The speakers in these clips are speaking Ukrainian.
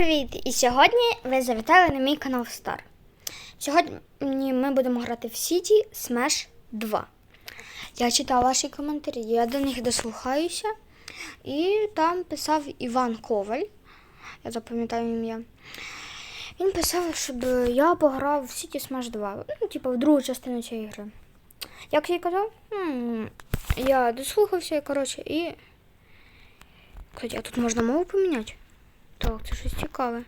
Привіт! І сьогодні ви завітали на мій канал Star. Сьогодні ми будемо грати в City Smash 2. Я читав ваші коментарі, я до них дослухаюся. І там писав Іван Коваль. Я запам'ятаю ім'я. Він писав, щоб я пограв в City Smash 2. Ну, типу, в другу частину цієї гри. Як я казав, я дослухався, коротше, і. Кстати, а тут можна мову поміняти? Так, це щось цікаве.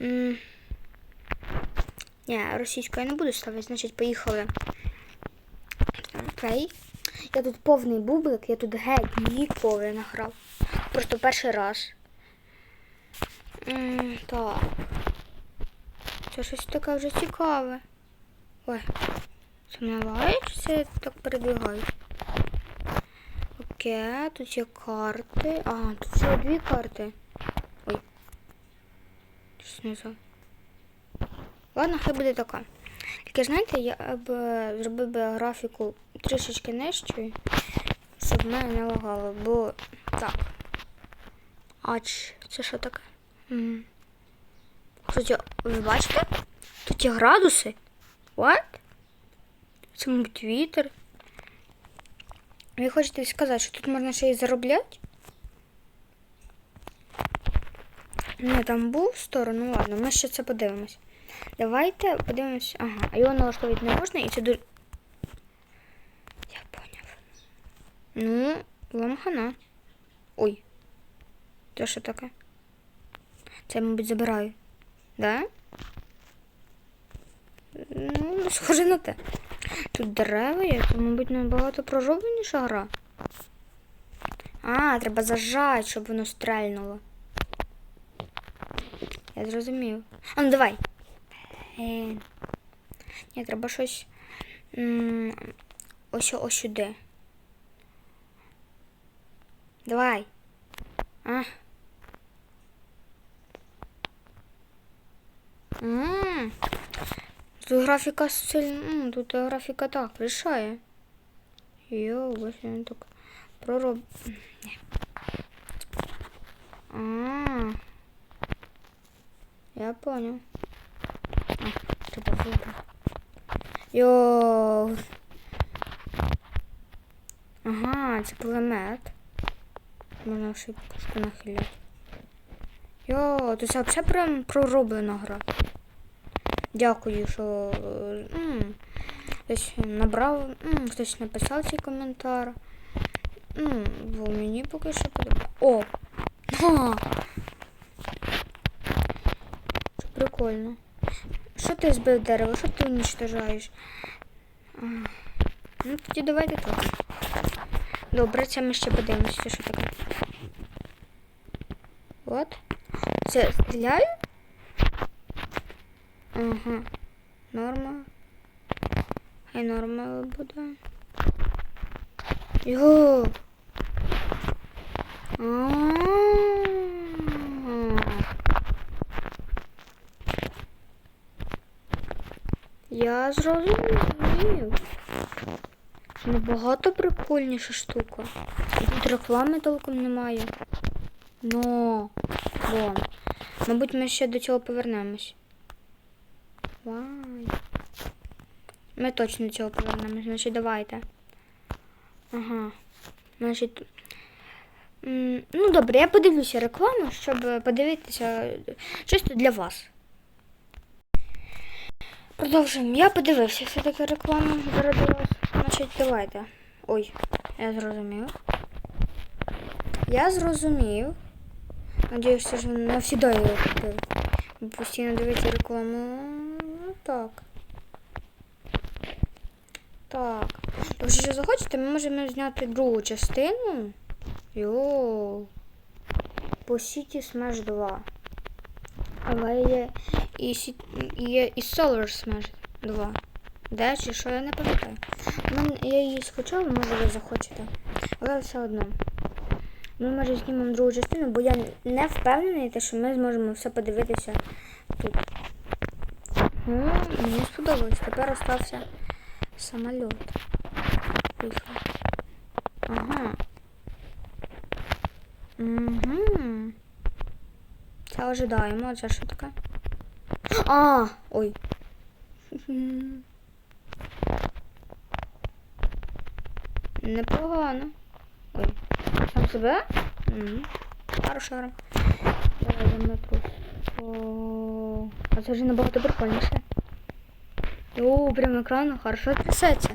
М. Ні, російську я не буду ставити, значить поїхали. Окей. Я тут повний бублик, я тут геть ніколи не грав. Просто перший раз. М, Так. Це щось таке вже цікаве. Ой. Це мене лає, чи так перебігаю? Окей, тут є карти. А, тут всього дві карти. За. Ладно, хай буде така. Тільки знаєте, я б зробив би графіку трішечки нижчою, щоб мене не лагало, бо так. Ач, це що таке? Кстати, ви бачите? Тут є градуси. What? Це, мабуть, вітер. Ви хочете сказати, що тут можна ще й заробляти? Не, там був сторону, ну ладно, ми ще це подивимось. Давайте подивимось. Ага, а його налаштовувати не можна і це дуже. Я поняв. Ну, вам хана. Ой. Це що таке? Це, мабуть, забираю. Да? Ну, схоже на те. Тут дерева є, це, мабуть, набагато прожовленіша гра. А, треба зажати, щоб воно стрельнуло. Я зрозумів. А ну давай. Е, ні, треба щось. м, Ось ось сюди. Давай. А. М, Тут графіка сильно. Тут графіка так рішає. Йо, ось він так пророб. А. Я понял. А, треба вибрати. Йо. Ага, це пулемет. Можна й пушку нахиляти. Йо, це взагалі прям пророблена гра. Дякую, що хтось набрав, м, хтось написав цей коментар. М, бо мені поки що подобається. О! Ха! Це прикольно. Що ти збив дерево? Що ти уничтожаєш? Ну, тоді давайте так. Добре, це ми ще подивимося, що таке. От. Це стріляю? Ага. Норма. Хай норма буде. Йо. А-а-а. Я зрозумів. Набагато прикольніша штука. Тут реклами толком немає. Ну, вон. Мабуть, ми ще до цього повернемось. Вай. Ми точно до цього повернемось. Значить, давайте. Ага. Значить. Ну, добре, я подивлюся рекламу, щоб подивитися чисто для вас. Продовжуємо. Я подивився все-таки рекламу зародилась. Значить, давайте. Ой, я зрозумів. Я зрозумів. Надіюсь, що він навсіда його купив. Постійно дивиться рекламу. Ну, Так. Так. Якщо захочете, ми можемо зняти другу частину. Йоу. По City Smash 2. Але є і, є і Solar Smash 2. Де чи що, я не пам'ятаю. Ну, я її скачала, може ви захочете. Але все одно. Ми може знімемо другу частину, бо я не впевнений, те, що ми зможемо все подивитися тут. Ну, мені сподобалось. Тепер остався самоліт. Поїхали. Ага. Угу. Та ожидаємо, а це що таке? А, ой. Непогано. Ой. Сам себе? Угу. Хорошо. гра. Давай метро. О, а це вже набагато прикольніше. О, прям екран хорошо трясеться.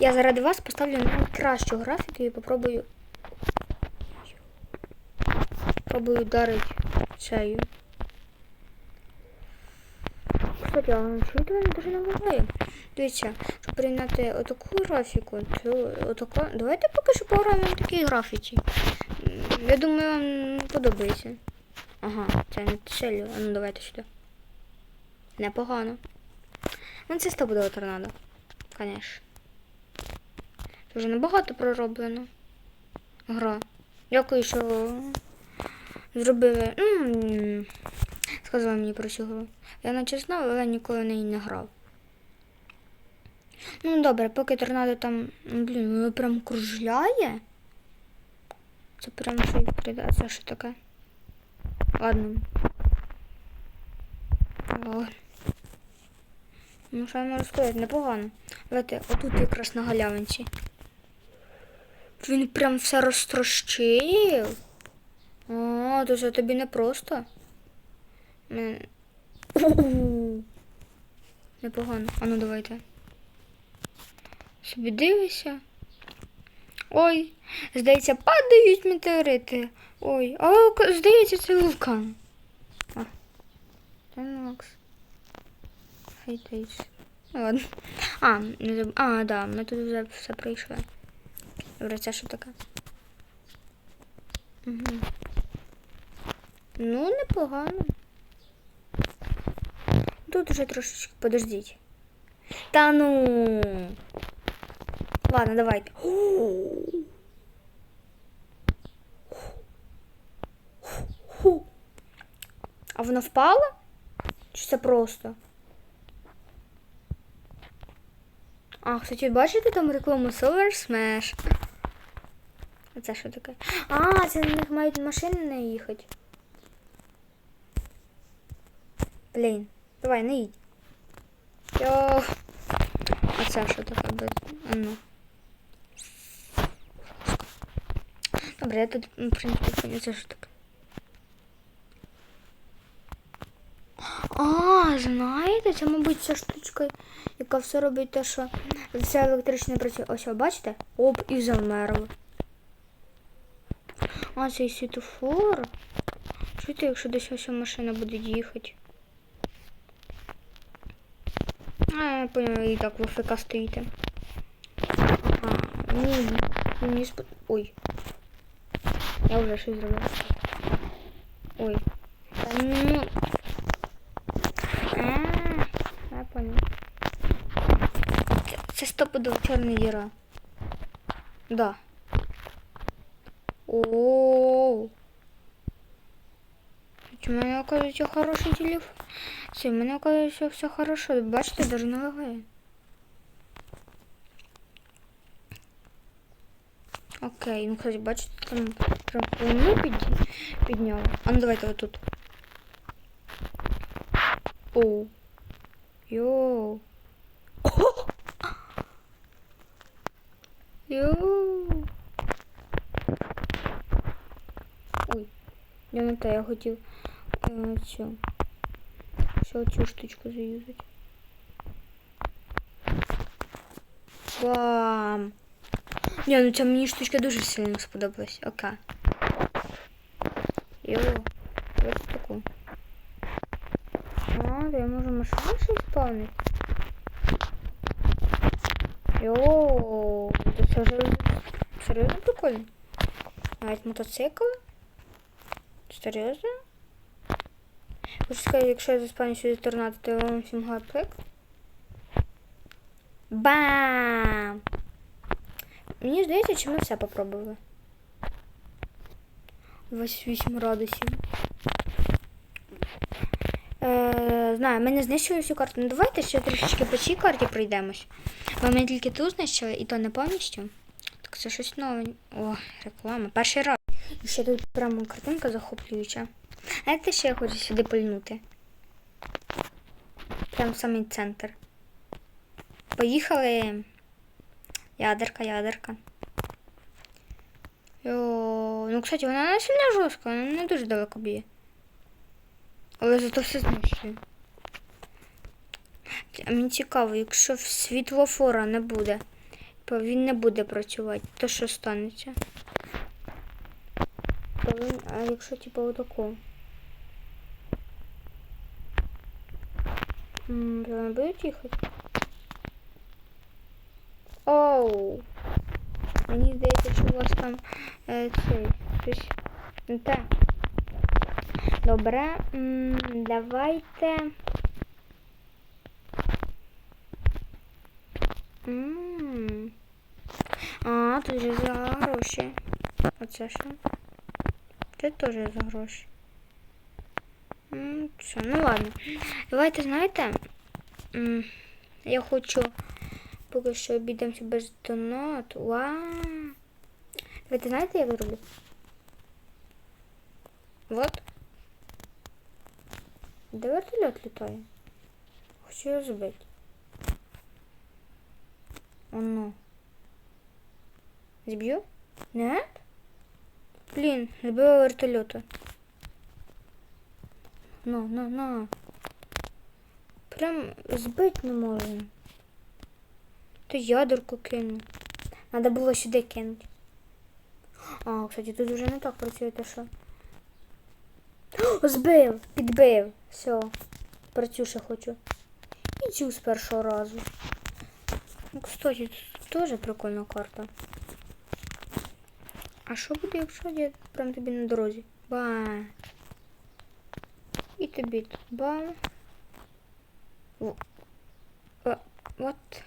Я заради вас поставлю найкращу графіку і попробую. Пробую ударити цею. Кстати, а чому дуже не буває? Дивіться, щоб порівняти отаку графіку, то отаку. Давайте поки що пограємо в такій графіці. Я думаю, вам подобається. Ага, це не целью. А ну давайте сюди. Непогано. Ну це стопудово торнадо. Конечно. Вже набагато пророблено. Гра. Дякую, що зробили. м, Сказали мені про цю гру. Я наче знав, але ніколи в неї не грав. Ну добре, поки торнадо там. Блін, воно прям кружляє. Це прям що. А це що таке? Ладно. О. Ну, що я можу сказати, непогано. Давайте отут якраз на галявинці. Він прям все розтрощив. О, то це тобі не просто. Непогано. А ну давайте. Собі дивися. Ой, здається, падають метеорити. Ой, а здається, це вулкан. А. Та Хейтейс. Ну, Ладно. А, не заб... А, да, ми тут вже все пройшли. Добре, це що таке? Угу. Ну, непогано. Тут уже трошечки подождіть. Та ну. Ладно, давайте. А вона впала? Чи це просто? А, кстати, бачите там рекламу Silver Smash? А це що таке? А, це на них мають машини не їхати. Блін, давай, не їдь. Йо. А це що таке без. Ну. Добре, я тут, в принципі, понял, це що таке. А, знаєте, це, мабуть, ця штучка, яка все робить те, що все електричне працює. Ось, бачите? Оп, і замерло. А, цей світофор. Чуєте, якщо десь ось машина буде їхати? А, я поняла, і так в АФК стоїте. Ага, ні, мені спод... Ой. Я вже щось зробила. Ой. Та ну... А, я понял. Це, це стопудово чорна діра. Да. О. У мене, оказывается, хороший телефон. Все, у мене, оказывается, все хорошо. Бачите, даже не лагає. Окей, ну, кстати, бачите, там прям повну під... підняв. А ну давайте отут. О. Йоу. Йоу. Ой, я не те, я хотів е, цю. Ще цю штучку заюзати. Бам! Ні, ну ця мені штучка дуже сильно сподобалась. Окей. Йоу. Ось таку. А, то я можу машину ще спавнити. Йоу, то це вже серйозно прикольно. Навіть мотоцикл. Серйозно? Сказати, якщо я заспавню сюди торнадо, то я вам всім гапик. Бам! Мені здається, чи ми все попробували. 28 градусів. Е, знаю, ми не знищили всю карту. Ну давайте ще трішечки по цій карті пройдемось. Бо ми тільки ту знищили, і то не повністю. Так, це щось нове. О, реклама. Перший раз. І ще тут прямо картинка захоплююча. Знаєте, що я хочу сюди пильнути? Прям самий центр. Поїхали. Ядерка, ядерка. Йо, ну, кстати, вона не сильно жорстка, вона не дуже далеко б'є. Але зато все знищує. А мені цікаво, якщо світлофора не буде, то він не буде працювати, то що станеться? А якщо типу отако? М, То вони? Оу! Мені здається, що у вас там е, цей щось те. Добре, м, давайте. М. А, тут же за гроші. Оце що? Це теж за гроші. Все, ну ладно. Давайте, знаєте, я хочу поки що обійдемося без донату. Давайте знаєте, як зроблю? Вот. Де вертольот літає? Хочу його збити. Оно. Зб'ю? Нет? Блін, збила вертольота. Ну, ну, ну. Прям збить не можна. То ядерку кину. Надо було сюди кинути. А, кстати, тут вже не так працює, то що. О, збив, підбив. Все. Працюше хочу. І цю з першого разу. Ну, кстати, тут теж прикольна карта. А що буде, якщо я прям тобі на дорозі? Ба. Тобі тут. О. О. От.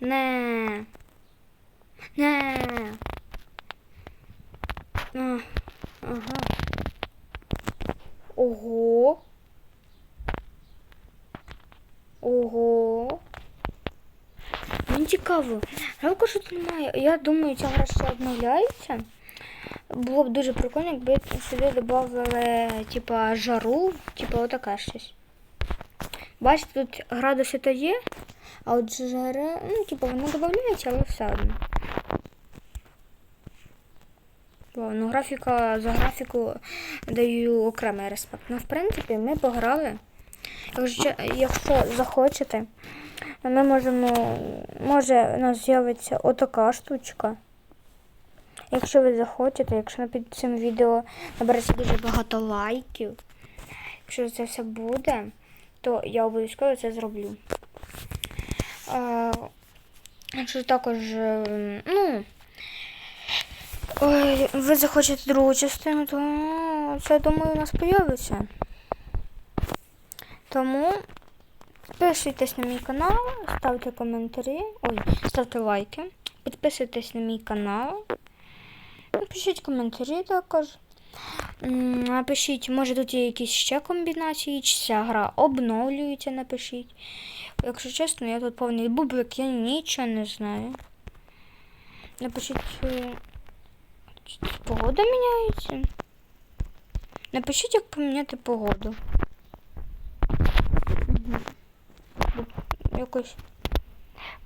Не. Не. А, ага. Ого. Ого. Мені цікаво. Жалко, що тут немає. Я думаю, ця гра ще обновляється. Було б дуже прикольно, якби сюди додали, типа, жару, типа отаке щось. Бачите, тут градуси то є, а от жара, ну, типа, воно додається, але все одно. Ну графіка за графіку даю окремий респект. Ну, в принципі, ми пограли. Якщо, якщо захочете, ми можемо. Може, у нас з'явиться отака штучка. Якщо ви захочете, якщо під цим відео набереться дуже багато лайків, якщо це все буде, то я обов'язково це зроблю. Якщо також, е, ну, ви захочете другу частину, то це, думаю, у нас появиться. Тому підписуйтесь на мій канал, ставте коментарі, ой, ставте лайки, підписуйтесь на мій канал. Напишіть коментарі також. Напишіть, може тут є якісь ще комбінації, чи ця гра обновлюється, напишіть. Якщо чесно, я тут повний бублик, я нічого не знаю. Напишіть, е, погода міняється. Напишіть, як поміняти погоду. Якось.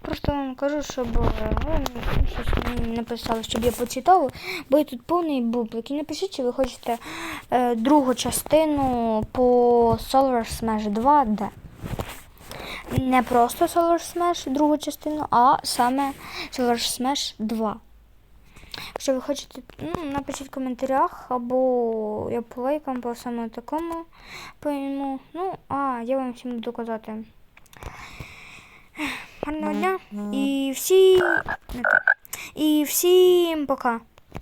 Просто вам кажу, щоб е, ви щось написали, щоб я почитала, бо я тут повний бублик. І напишіть, чи ви хочете е, другу частину по Solar Smash 2 D. Не просто Solar Smash другу частину, а саме Solar Smash 2. Якщо ви хочете, ну, напишіть в коментарях, або я по лайкам по саме такому пойму. Ну, а я вам всім буду казати. Гарного дня. І всі... І всім пока.